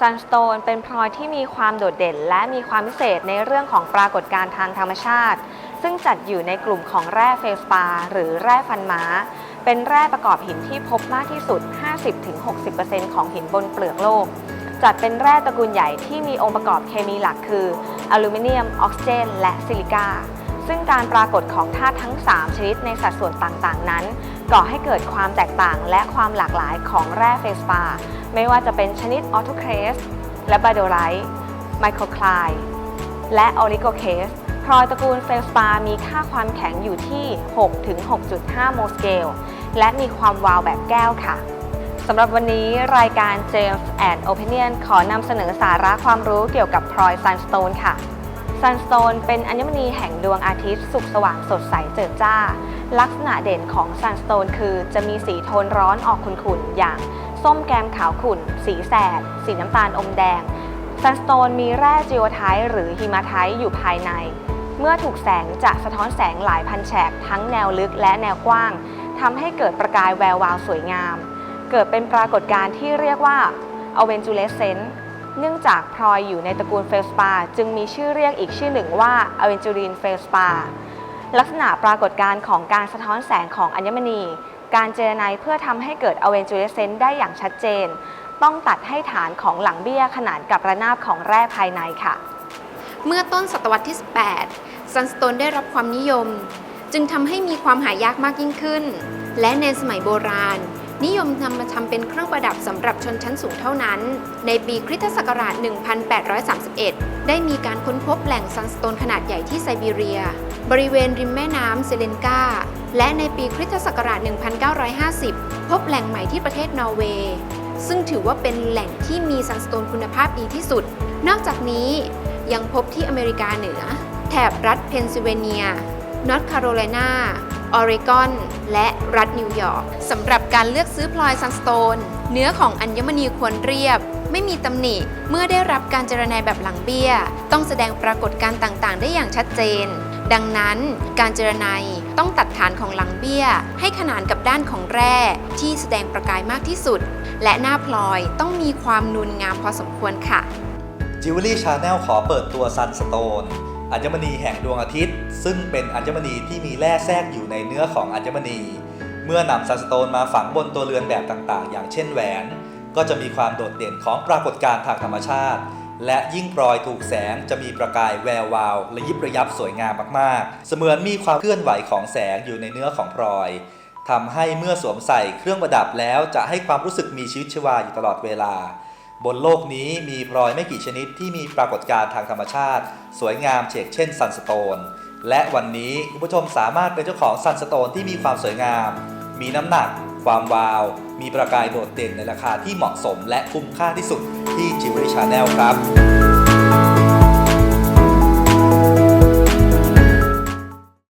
ซันสโตนเป็นพลอยที่มีความโดดเด่น และมีความพิเศษในเรื่องของปรากฏการณ์ทางธรรมชาติ ซึ่งจัดอยู่ในกลุ่มของแร่เฟลสปา หรือแร่ฟันม้า เป็นแร่ประกอบหินที่พบมากที่สุด 50-60%ของหินบนเปลือกโลก จัดเป็นแร่ตระกูลใหญ่ที่มีองค์ประกอบเคมีหลักคืออลูมิเนียม ออกซิเจน และซิลิกา ซึ่งการปรากฏของธาตุทั้ง 3 ชนิดในสัดส่วนต่างๆ นั้น ก่อให้เกิดความแตกต่างและความหลากหลายของแร่เฟสปา ไม่ว่าจะเป็นชนิดออโตเคสและบาโดไลท์ไมโครคลายและออริโกเคสพลอยตระกูลเฟลสปา มีค่าความแข็งอยู่ที่ 6-6.5 โมลสเกล และมีความวาวแบบแก้วค่ะสำหรับวันนี้รายการ James and Opinion ขอนำเสนอสาระความรู้เกี่ยวกับพลอยซันสโตนค่ะ ซันสโตนเป็นอัญมณีแห่งดวงอาทิตย์ สุกสว่างสดใสเจิดจ้า ลักษณะเด่นของซันสโตนคือจะมีสีโทนร้อนออกขุ่นๆ อย่าง ส้มแกมขาวขุ่น สีแสด สีน้ำตาลอมแดง ซันสโตนมีแร่จิโอไทต์หรือฮิมาไทต์อยู่ภายใน เมื่อถูกแสงจะสะท้อนแสงหลายพันแฉกทั้งแนวลึกและแนวกว้างทำให้เกิดประกายแวววาวสวยงาม เกิดเป็นปรากฏการณ์ที่เรียกว่า a v e n t u r e s c e n c e เนื่องจากพลอยอยู่ในตระกูลเฟลสปาจึงมีชื่อเรียกอีกชื่อหนึ่งว่า a v e n t u r i n e f e l s p a r ลักษณะปรากฏการณ์ของการสะท้อนแสงของอัญมณี การเจรไนเพื่อทำให้เกิด a v e n t u r e s c e n c e ได้อย่างชัดเจน ต้องตัดให้ฐานของหลังเบี้ยขนานกับระนาบของแร่ภายในค่ะ เมื่อต้นศตวรรษที่ 18 ซันสโตนได้รับความนิยม จึงทำให้มีความหายากมากยิ่งขึ้น และในสมัยโบราณ นิยมนำมาทำเป็นเครื่องประดับสำหรับชนชั้นสูงเท่านั้น ในปีคริสตศักราช 1831 ได้มีการค้นพบแหล่งซันสโตนขนาดใหญ่ที่ไซบีเรีย บริเวณริมแม่น้ำเซเลนกาและในปีคริสตศักราช 1950 พบแหล่งใหม่ที่ประเทศนอร์เวย์ ซึ่งถือว่าเป็นแหล่งที่มีซันสโตนคุณภาพดีที่สุด นอกจากนี้ยังพบที่อเมริกาเหนือ แถบรัฐเพนซิลเวเนียนอร์ทแคโรไลนา ออริกอน และรัฐนิวยอร์กสำหรับการเลือกซื้อพลอยซันสโตน เนื้อของอัญมณีควรเรียบ ไม่มีตำหนิเมื่อได้รับการเจรไนแบบหลังเบี้ย ต้องแสดงปรากฏการ์ต่างๆ ได้อย่างชัดเจน ดังนั้นการเจรไนต้องตัดฐานของหลังเบี้ย ให้ขนานกับด้านของแร่ที่แสดงประกายมากที่สุด และหน้าพลอยต้องมีความนูนงามพอสมควรค่ะจิวเวลรี่ชาแนลขอเปิดตัวซันสโตน อัญมณีแห่งดวงอาทิตย์ ซึ่งเป็นอัญมณีที่มีแร่แทรกอยู่ในเนื้อของอัญมณี เมื่อนำซันสโตนมาฝังบนตัวเรือนแบบต่างๆ อย่างเช่นแหวน ก็จะมีความโดดเด่นของปรากฏการณ์ทางธรรมชาติ และยิ่งปลอยถูกแสงจะมีประกายแวววาวระยิบระยับสวยงามมากๆ เสมือนมีความเคลื่อนไหวของแสงอยู่ในเนื้อของพลอยทำให้เมื่อสวมใส่เครื่องประดับแล้วจะให้ความรู้สึกมีชีวิตชีวาอยู่ตลอดเวลา บนโลกนี้มีพลอยไม่กี่ชนิดที่มีปรากฏการณ์ทางธรรมชาติ สวยงามเฉกเช่นซันสโตน และวันนี้คุณผู้ชมสามารถเป็นเจ้าของซันสโตนที่มีความสวยงาม มีน้ำหนัก ความวาว มีประกายโดดเด่นในราคาที่เหมาะสมและคุ้มค่าที่สุดที่จิวเวลรี่ชาแนลครับ